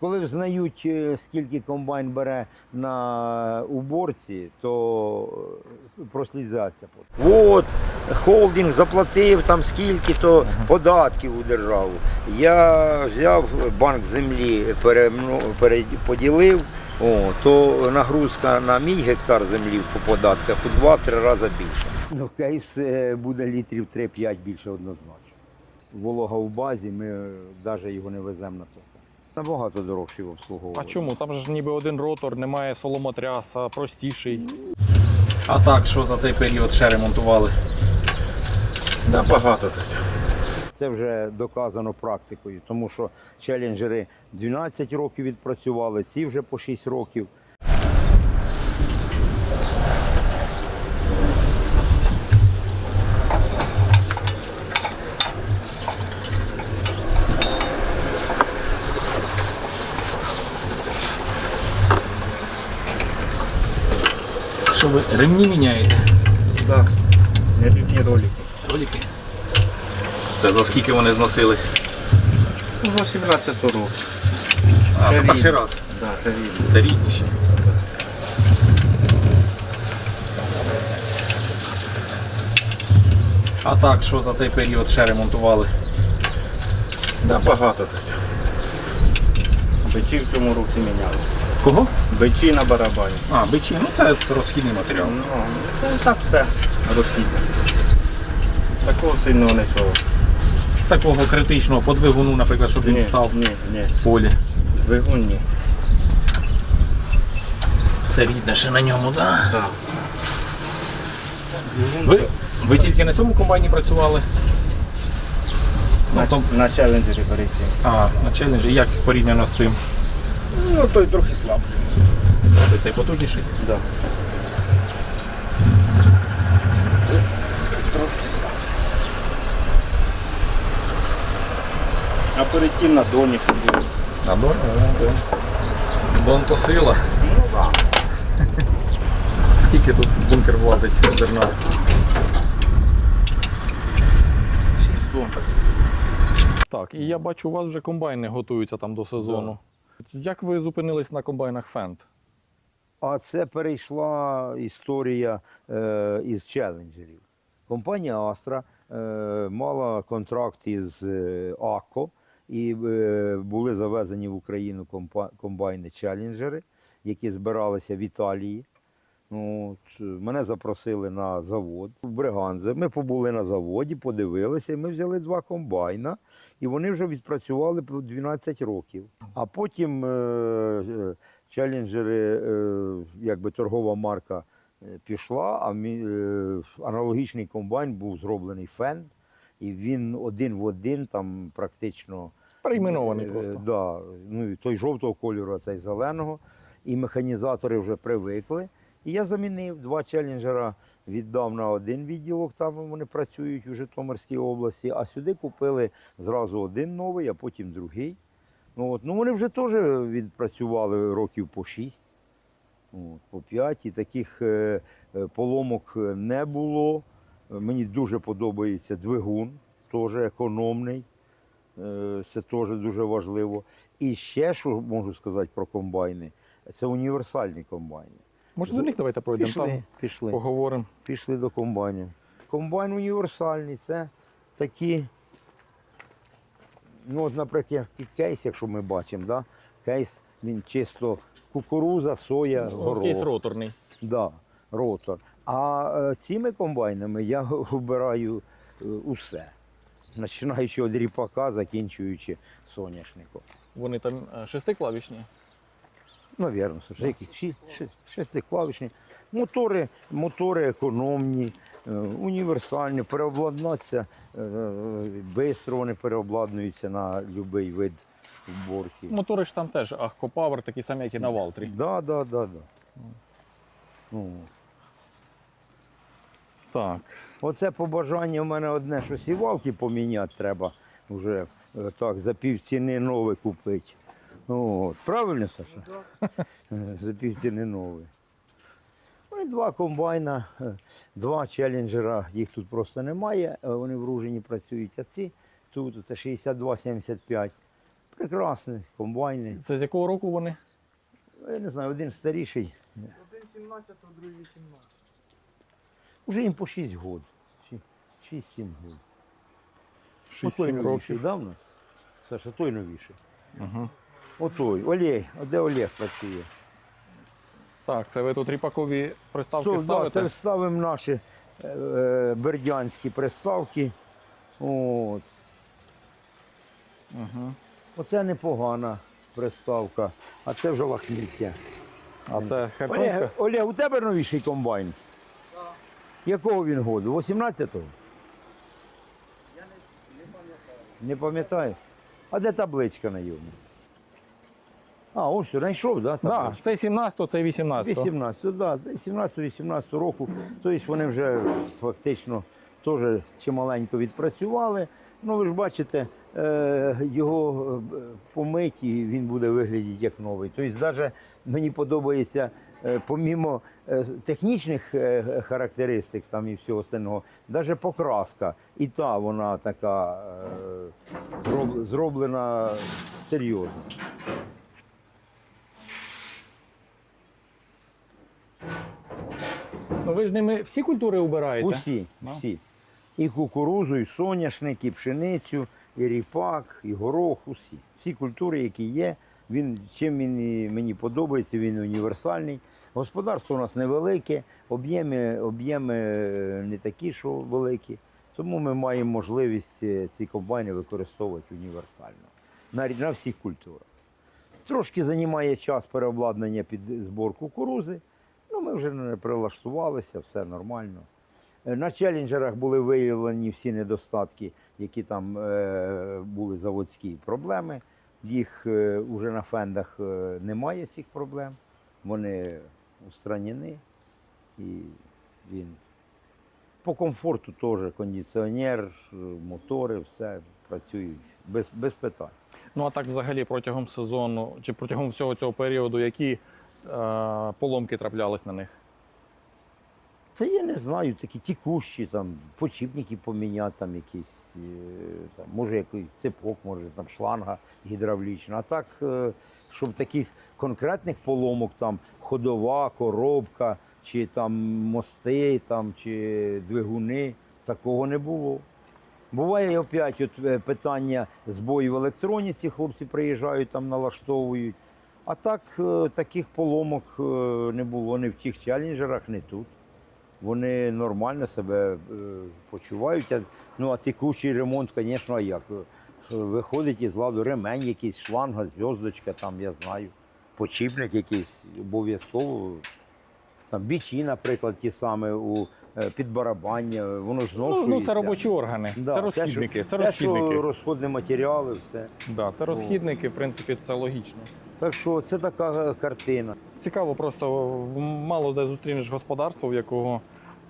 Коли взнають, е, скільки комбайн бере на уборці, то е, прослізаться. От, холдинг заплатив там скільки то податків у державу. Я взяв банк землі, переподілив, о, то нагрузка на мій гектар землі по податках у 2-3 рази більше. Ну, кейс е, буде літрів 3-5 більше однозначно. Волога в базі, ми навіть його не веземо на то. Набагато дорожче А чому? Там же ж ніби один ротор, немає соломотряса, простіший. А так, що за цей період ще ремонтували? Набагато. Це вже доказано практикою, тому що челенджери 12 років відпрацювали, ці вже по 6 років. Що ви ремні міняєте? Да. Нерівні ролики. Ролики? Це за скільки вони зносились? Ну, 18 років. А, це Це перший рідні. раз. Да, це рівні. Це рідні ще. А так, що за цей період ще ремонтували? Набагато. Бичі в цьому році міняли. Кого? Бичі на барабані. А, бичі, ну це розхідний матеріал. Ну, це так все розхідне. Такого сильного нічого. З такого критичного по двигуну, наприклад, щоб він Ні, став ні, ні. в полі. Двигун ні. Все рідне ще на ньому, так? Да. Ви, ви тільки на цьому комбайні працювали? Ну, На, то, на челенджері береться. а, на челенджі, як порівняно з цим? Ну, той трохи слабший. Слабий цей потужніший? Да. А перед тим на доні що було. А Дон, то сила. Ну так. Скільки тут в бункер влазить зерна? 6 тонн. Так, і я бачу, у вас вже комбайни готуються там до сезону. Як ви зупинились на комбайнах Фенд? А це перейшла історія е, із челенджерів. Компанія Astra е, мала контракт із е, АКО і е, були завезені в Україну комбайни челенджери, які збиралися в Італії. Ну, е, мене запросили на завод в Бриганзе. Ми побули на заводі, подивилися, і ми взяли два комбайна, і вони вже відпрацювали 12 років. А потім е, челенджери, е, якби торгова марка е, пішла, а е, аналогічний комбайн був зроблений фен, і він один в один там практично. Перейменований просто. Да, ну, той жовтого кольору, а цей зеленого. І механізатори вже привикли. І я замінив два челенджера, віддав на один відділок, там вони працюють у Житомирській області, а сюди купили зразу один новий, а потім другий. Ну, от. ну вони вже теж відпрацювали років по шість, от, по п'ять, і таких е, е, поломок не було. Е, Мені дуже подобається двигун, теж економний. Е, Це теж дуже важливо. І ще, що можу сказати про комбайни, це універсальні комбайни. Може, до них давайте пройдемо Пішли, там, пішли, поговоримо. пішли до комбайнів. Комбайн універсальний, це такі, ну, от, наприклад, кейс, якщо ми бачимо, да? кейс він чисто кукуруза, соя, горох. Кейс роторний. Да, ротор. А е, цими комбайнами я обираю е, усе. Починаючи від ріпака, закінчуючи соняшником. Вони там е, шестиклавішні. Навірно, це які ші- ши- Мотори, мотори економні, е, універсальні, переобладнатися швидко вони переобладнуються на будь-який вид уборки. Мотори ж там теж Ахкопавер, такі самі, як і на Валтрі. Да, да, да, да. Ну, Так. Оце побажання в мене одне, що сівалки поміняти треба вже е, так за пів ціни нове купити. От. Правильно, Саша? Е, За пів ціни нове. Ну два комбайна, е, два челенджера, їх тут просто немає, е, вони в Ружині працюють, а ці тут це 62-75. прекрасний, комбайни. Це з якого року вони? Я не знаю, один старіший. Один 17, а другий 18. Уже їм по 6 років. 6-7 років. 6-7 новіший, років. да, в нас? Саша, той новіший. Угу. Отой, Олег, а де Олег працює? Так, це ви тут ріпакові приставки Що, да, ставите? це ставимо наші е, е, бердянські приставки. От. Угу. Оце непогана приставка, а це вже лахміття. А це Херсонська? Олег, Олег, у тебе новіший комбайн? Так. Якого він году? 18-го? Я не, не пам'ятаю. Не пам'ятаю. А де табличка на йому? А, ось знайшов, да, Да, табличку? цей 17-го, цей 18-го. 18, да, це 17-18 року. Тобто вони вже фактично теж чималенько відпрацювали. Ну, ви ж бачите, е, його е, помить і він буде виглядати як новий. Тобто, навіть мені подобається, е, помімо е, технічних е, характеристик там і всього остального, навіть покраска. І та вона така е, зроб- зроблена серйозно. Ну ви ж ними всі культури убираєте? Усі, Да? всі. І кукурузу, і соняшник, і пшеницю, і ріпак, і горох, усі. Всі культури, які є. Він, чим він мені подобається, він універсальний. Господарство у нас невелике, об'єми, об'єми е, не такі, що великі. Тому ми маємо можливість е, ці комбайни використовувати універсально на, на всіх культурах. Трошки займає час переобладнання під збор кукурузи. Ми вже не прилаштувалися, все нормально. Е, На челенджерах були виявлені всі недостатки, які там е, були заводські проблеми. Їх е, вже на фендах е, немає цих проблем. Вони устранені. І він по комфорту теж кондиціонер, е, мотори, все працюють без, без питань. Ну а так взагалі протягом сезону чи протягом всього цього періоду, які е, поломки траплялись на них? Це я не знаю, такі тікущі, там, почіпники поміняти, там якісь, е, там, може якийсь цепок, може там шланга гідравлічна. А так, е, щоб таких конкретних поломок, там ходова, коробка, чи там мости, там, чи двигуни, такого не було. Буває опять от е, питання збою в електроніці, хлопці приїжджають, там налаштовують. А так, е, таких поломок е, не було ні в тих челенджерах, ні тут. Вони нормально себе е, почувають. Ну, а текущий ремонт, звісно, як? Виходить із ладу ремень, якийсь шланга, зв'язочка, там, я знаю, почіпник якийсь обов'язково. Там бічі, наприклад, ті самі у підбарабання, воно Ну, ну це робочі органи, Да, це те, що- розхідники. Це те, що розходні матеріали, все. Да, це розхідники, в принципі, це логічно. Так що це така картина. Цікаво, просто мало де зустрінеш господарство, в якого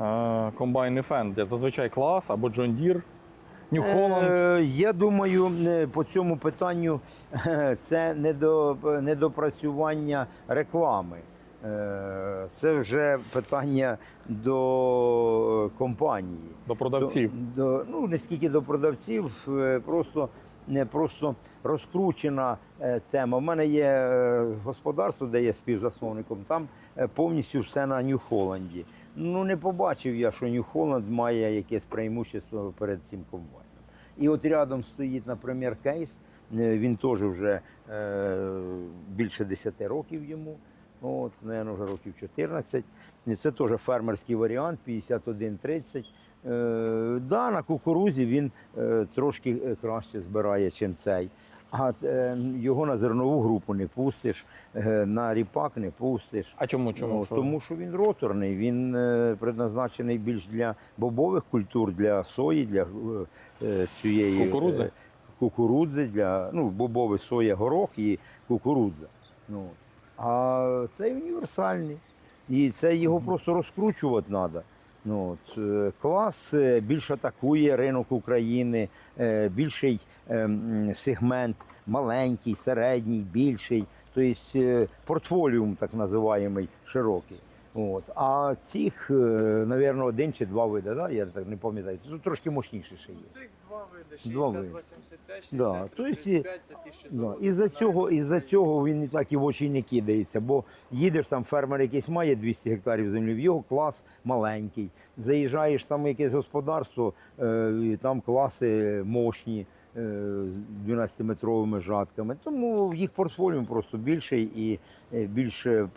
е, комбайн і фен, де зазвичай клас або Deere, New Holland. Е, Я думаю, е, по цьому питанню це недопрацювання реклами. Е, Це вже питання до компанії. До продавців. До, до, ну, не скільки до продавців, просто, просто розкручена е, тема. У мене є е, господарство, де я співзасновником, там е, повністю все на Нью-Холланді. Ну, не побачив я, що Нью-Холланд має якесь преимущество перед цим комбайном. І от рядом стоїть, наприклад, кейс, він теж вже більше 10 років йому. От, наверное, вже років 14. Це теж фермерський варіант 5130. Е, да, на кукурузі він е, трошки е, краще збирає, ніж цей. А його на зернову групу не пустиш, на ріпак не пустиш. А чому? чому? Ну, тому що він роторний, він предназначений більш для бобових культур, для сої, для цієї Кукурудзи? кукурудзи, для ну, бобове соя, горох і кукурудза. Ну, а цей універсальний. І це його просто розкручувати треба. Ну, от, е, клас е, більш атакує ринок України, е, більший сегмент, маленький, середній, більший. Тобто портфоліум, так називаємий, широкий. От. А цих, мабуть, один чи два види, да? я так не пам'ятаю. Тут трошки мощніше ще є. Цих два види, Два 60, види. 85, 60, Да, і- 35, це ті, що Да. Із-за цього, він і так і в очі не кидається, бо їдеш там, фермер якийсь має 200 гектарів землі, в його клас маленький. Заїжджаєш там в якесь господарство, е, там класи мощні. Е, З 12-метровими жатками, тому їх портфоліо просто більший і е, більше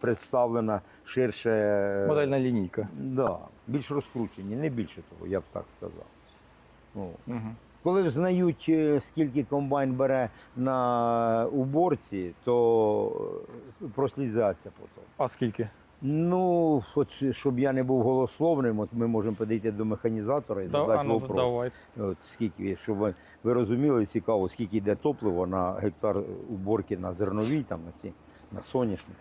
представлена ширше е, Модельна лінійка. да, більш розкручені, не більше того, я б так сказав. О. Угу. Коли взнають, скільки комбайн бере на уборці, то прослізаться потім. А скільки? Ну, от, щоб я не був голословним, от ми можемо підійти до механізатора і Да, задати ну, вопрос. давай. От скільки, щоб ви, ви розуміли, цікаво, скільки йде топливо на гектар уборки на зерновій, там, на, ці, на соняшнику.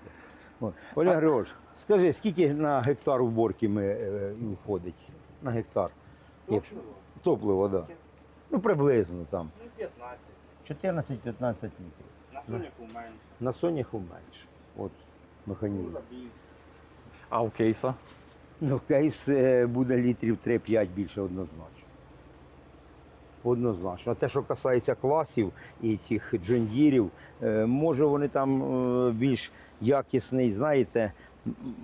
От. Олег Григорович, скажи, скільки на гектар уборки ми, е, входить? На гектар? Якщо- Топливо, так. Да. Ну, приблизно там. Ну, 15. 14-15 літрів. На соняку менше. На соняху менше. От механізм. А у кейса? Ну, кейс е, буде літрів 3-5 більше однозначно. Однозначно. А те, що касається класів і цих джондірів, е, може вони там е, більш якісний, знаєте,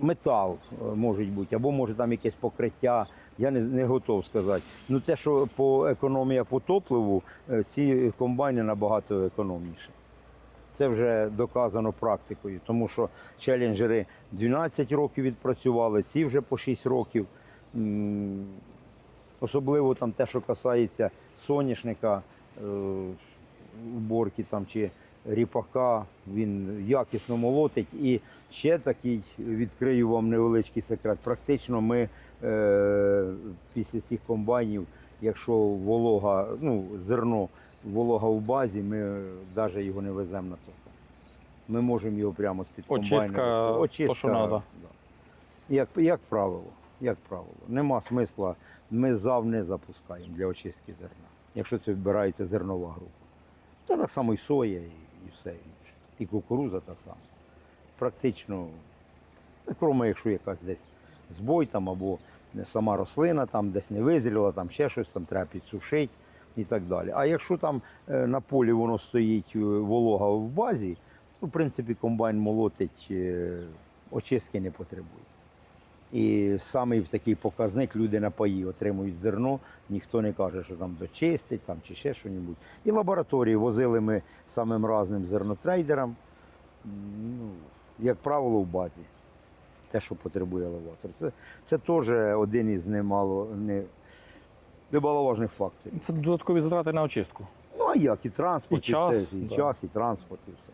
метал може бути, або може там якесь покриття. Я не, не готов сказати. Ну те, що по економія по топливу, ці комбайни набагато економніші. Це вже доказано практикою, тому що челенджери 12 років відпрацювали, ці вже по 6 років. Особливо там те, що касається соняшника, е, уборки там чи ріпака, він якісно молотить. І ще такий відкрию вам невеличкий секрет. Практично ми е, після цих комбайнів, якщо волога, ну, зерно волога в базі, ми навіть його не веземо на топку. Ми можемо його прямо з-під Очистка, вести. то, що надо. да. Як, як правило, як правило, нема смисла, ми зав не запускаємо для очистки зерна, якщо це вбирається зернова група. Та так само і соя, і, і все інше. І кукуруза та сама. Практично, крім якщо якась десь збой там або сама рослина там десь не визріла, там ще щось там треба підсушити і так далі. А якщо там е, на полі воно стоїть е, волога в базі, ну, в принципі, комбайн молотить, е, очистки не потребує. І самий такий показник люди на паї отримують зерно, ніхто не каже, що там дочистить там, чи ще щось. І лабораторії возили ми самим разним зернотрейдерам, ну, як правило, в базі. Те, що потребує елеватор. Це, це теж один із немало не, немаловажних факторів. Це додаткові затрати на очистку. Ну а як? І транспорт, І час, все, і да. час, і транспорт, і все.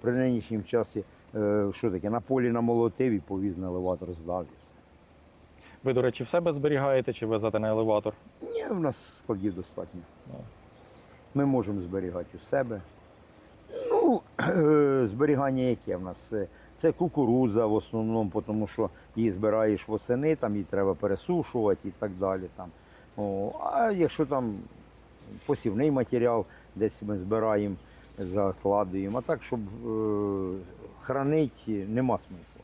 При нинішньому часі, е, що таке, на полі намолотив і повіз на елеватор здав і все. Ви, до речі, в себе зберігаєте чи везете на елеватор? Ні, в нас складів достатньо. Да. Ми можемо зберігати у себе. Ну, е, зберігання яке в нас? Це, це кукурудза в основному, тому що її збираєш восени, там її треба пересушувати і так далі. Там. О, а якщо там посівний матеріал, десь ми збираємо, закладуємо. А так, щоб е, хранити, нема смисла.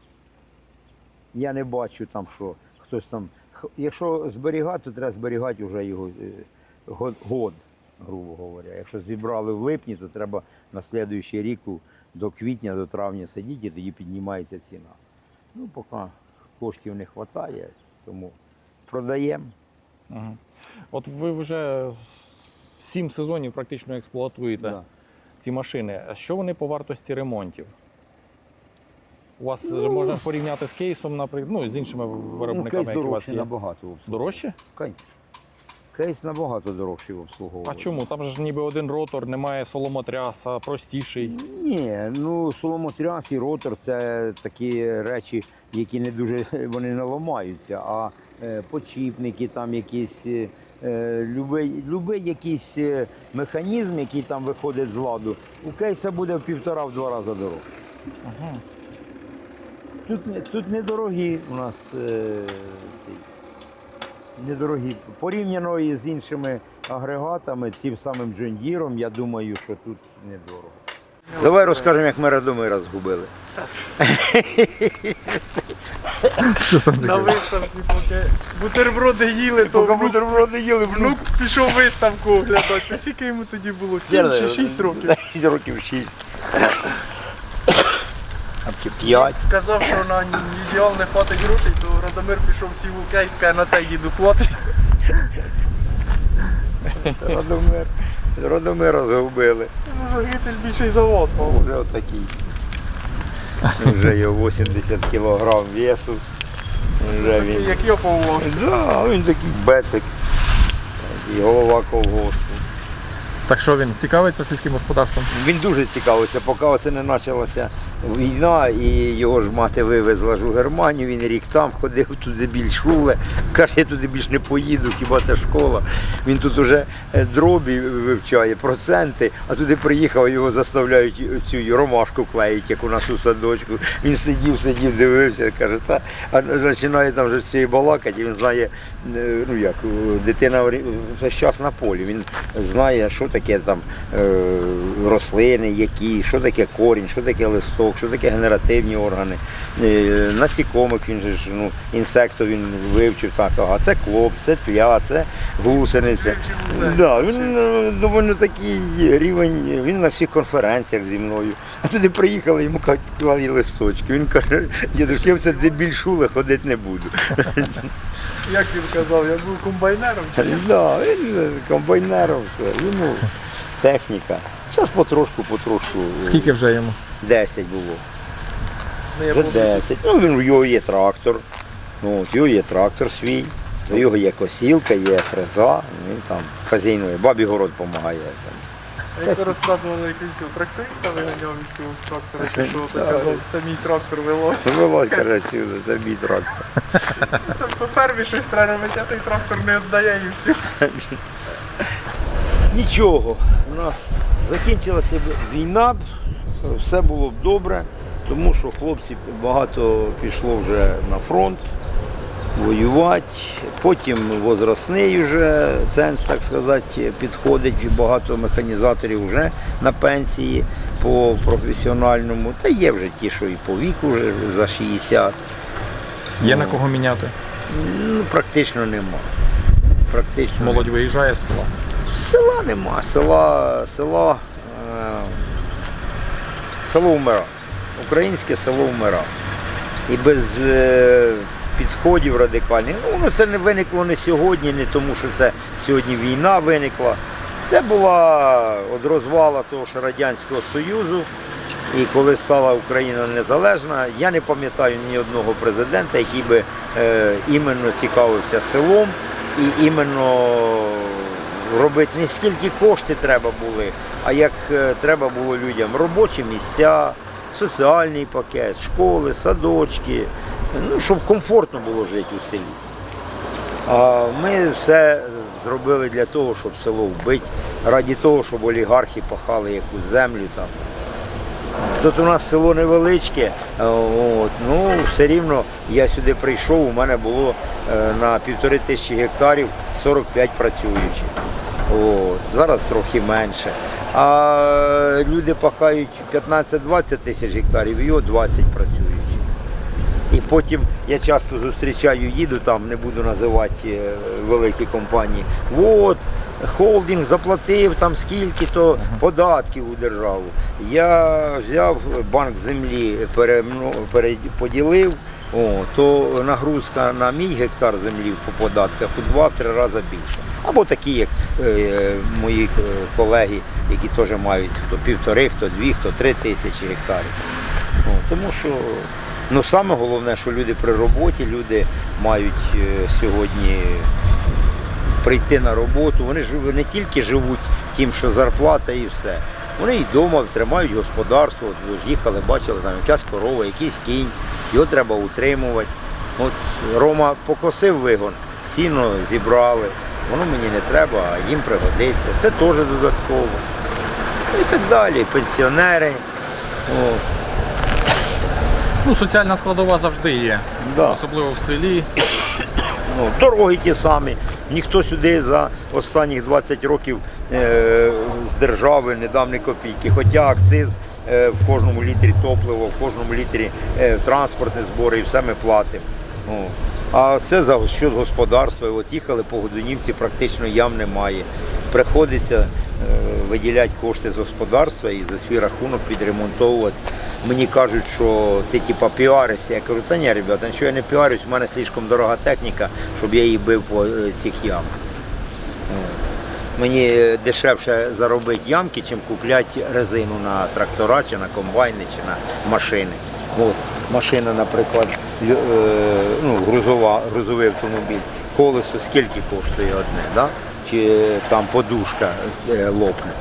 Я не бачу там, що хтось там. Якщо зберігати, то треба зберігати вже його е, год, год, грубо говоря. Якщо зібрали в липні, то треба на слідуючий рік до квітня, до травня сидіти, і тоді піднімається ціна. Ну, поки коштів не вистачає, тому продаємо. Угу. От ви вже сім сезонів практично експлуатуєте Да. ці машини. А що вони по вартості ремонтів? У вас Ну, можна порівняти з кейсом, наприклад, ну, з іншими Ну, виробниками, кейс які у вас є. набагато обслуговуванні. Дорожче? Конечно. Кейс набагато дорожчий в А чому? Там же ж ніби один ротор, немає соломотряса, простіший. Ні, ну соломотряс і ротор це такі речі, які не дуже вони не ламаються, а почіпники, там якісь е, е, любий, любий якийсь е, механізм, який там виходить з ладу, у кейса буде в півтора-два рази дорожче. Угу. Тут, тут недорогі у нас е, ці, недорогі. Порівняно із іншими агрегатами, цим самим Джондіром, я думаю, що тут недорого. Давай розкажемо, як ми Радомира згубили. Що там На виставці, поки бутерброди їли, то внук, бутерброди їли, внук пішов виставку оглядати. Це скільки йому тоді було? 7 чи 6 років. 6 років 6. А чи 5. Сказав, що на ідеал не хватить грошей, то Радомир пішов сів у кейс, каже, на цей їду хватить. Родомир. Родомира згубили. Може, більший за вас, мав. Вже отакий. Вже його 80 кілограм весу. Вже він. Як його повував. Да, він такий бецик. І голова колгоспу. Так що він цікавиться сільським господарством? Він дуже цікавився, поки оце не почалася війна, і його ж мати вивезла ж у Германію, він рік там ходив, туди більш шуле. Каже, я туди більш не поїду, хіба це школа. Він тут уже е, дробі вивчає, проценти, а туди приїхав, його заставляють цю ромашку клеїть, як у нас у садочку. Він сидів, сидів, дивився, каже, та а починає там вже цієї балакати, він знає, е, ну як, дитина весь час на полі. Він знає, що таке там е, рослини, які, що таке корінь, що таке листок, що таке генеративні органи. Е, насікомих він же ж, ну, інсектів він вивчив так, ага, це клоп, це тля, це гусениця. Да, він е, доволі такий рівень, він на всіх конференціях зі мною. А туди приїхали, йому кажуть, клали листочки. Він каже, дідусь, я в це дебільшуле ходити не буду. Як він казав, я був комбайнером. Да, він комбайнером все. Ну, техніка. Зараз потрошку, потрошку. Скільки вже йому? 10 було. Ну, Вже 10. Ну, він, у його є трактор. Ну, от, його є трактор свій. У його є косілка, є фреза, він там хазяйнує, бабі город допомагає. Як ви розказували, цього тракториста виганяв із цього з трактора, чи що, то казав, це мій трактор вилазь. Вилазь, каже, отсюди, це мій трактор. Там по фермі щось треба робити, а той трактор не віддає і все. Нічого, у нас закінчилася війна, все було б добре, тому що хлопці багато пішло вже на фронт воювати. Потім возрастний вже ценз, так сказати, підходить. Багато механізаторів вже на пенсії по професіональному. Та є вже ті, що і по віку вже за 60. Є на кого міняти? Ну, практично нема. Практично Молодь виїжджає з села. Села нема, села, села, село вмира. Українське село вмира. І без е, підходів радикальних. Ну, воно це не виникло не сьогодні, не тому, що це сьогодні війна виникла. Це була від розвала того ж Радянського Союзу. І коли стала Україна незалежна, я не пам'ятаю ні одного президента, який би е, іменно цікавився селом і іменно робити не скільки кошти треба були, а як е, треба було людям робочі місця, соціальний пакет, школи, садочки, ну, щоб комфортно було жити у селі. А ми все зробили для того, щоб село вбити, раді того, щоб олігархи пахали якусь землю там. Тут у нас село невеличке, е, от, ну все рівно я сюди прийшов, у мене було е, на півтори тисячі гектарів 45 працюючих. От, зараз трохи менше. А люди пахають 15-20 тисяч гектарів, і 20 працюючих. І потім я часто зустрічаю, їду там, не буду називати е, великі компанії. От, холдинг заплатив там скільки-то податків у державу. Я взяв банк землі, перемно- переподілив, о, то нагрузка на мій гектар землі по податках у два-три рази більше. Або такі, як е, мої е, колеги, які теж мають хто півтори, хто дві, хто три тисячі гектарів. О, тому що ну, саме головне, що люди при роботі, люди мають е, сьогодні прийти на роботу. Вони ж не тільки живуть тим, що зарплата і все. Вони і вдома тримають господарство. Їхали, бачили, там якась корова, якийсь кінь, його треба утримувати. От Рома покосив вигон, сіно зібрали, воно мені не треба, а їм пригодиться. Це теж додатково. І так далі. Пенсіонери. От. Ну, соціальна складова завжди є. Да. Особливо в селі. Ну, дороги ті самі. Ніхто сюди за останні 20 років е, з держави не дав ні копійки. Хоча акциз е, в кожному літрі топливо, в кожному літрі е, транспортні збори і все ми платимо. Ну. А це за счет господарства. От їхали по Годунівці, практично ям немає. Приходиться виділяти кошти з господарства і за свій рахунок підремонтовувати. Мені кажуть, що ти типа піаришся. Я кажу, та ні, ребята, нічого я не піарюсь, у мене слишком дорога техніка, щоб я її бив по е, цих ямах. Мені дешевше заробити ямки, чим купляти резину на трактора, чи на комбайни, чи на машини. От, машина, наприклад, е, ну, грузова, грузовий автомобіль. Колесо скільки коштує одне, да? Чи там подушка е, лопне.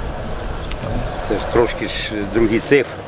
Це ж трошки ж другі цифри.